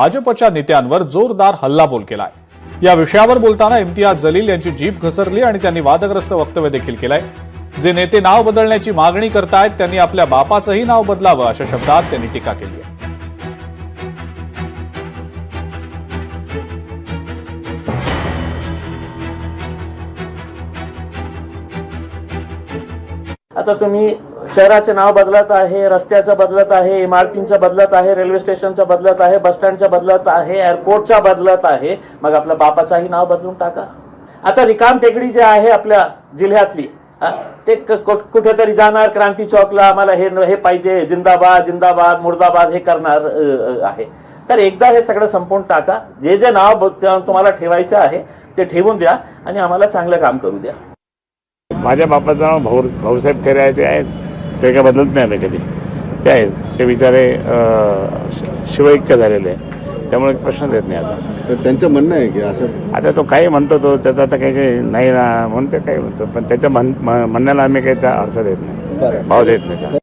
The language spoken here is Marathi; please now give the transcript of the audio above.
भाजपच्या नेत्यांवर जोरदार हल्लाबोल केलाय. या विषयावर बोलताना इम्तियाज जलील यांची जीभ घसरली आणि त्यांनी वादग्रस्त वक्तव्य देखील केलंय. जे नेते नाव बदलण्याची मागणी करतायत त्यांनी आपल्या बापाचंही नाव बदलावं अशा शब्दात त्यांनी टीका केली आहे. आता तुम्ही शहराचे नाव बदलत आहे रस्त्याचं बदलत आहे इमारतींचं बदलत आहे रेल्वे स्टेशनचं बदलत आहे बसस्टँडचं बदलत आहे एअरपोर्टच्या बदलत आहे. मग आपल्या बापाचाही नाव बदलून टाका. आता रिकाम टेकडी जे आहे आपल्या जिल्ह्यातली ते कुठेतरी जाणार क्रांती चौकला आम्हाला हे हे पाहिजे जिंदाबाद जिंदाबाद मुर्दाबाद हे करणार आहे. तर एकदा हे सगळं संपवून टाका. जे जे नाव तुम्हाला ठेवायचं आहे ते ठेवून द्या आणि आम्हाला चांगलं काम करू द्या. माझ्या बापाचं नाव भाऊ भाऊसाहेब खरे आहे ते आहेच. ते काय बदलत नाही ना कधी. ते आहेच ते बिचारे शिवैक्य झालेले आहे. त्यामुळे प्रश्नच येत नाही आता. तर त्यांचं म्हणणं आहे की असं आता तो काही म्हणतो तो त्याचा आता काही काही नाही ना म्हणून ते काही म्हणतो. पण त्याच्या म्हण म्हणण्याला आम्ही काही त्या अर्थ देत नाही. बरं. भाव देत नाही.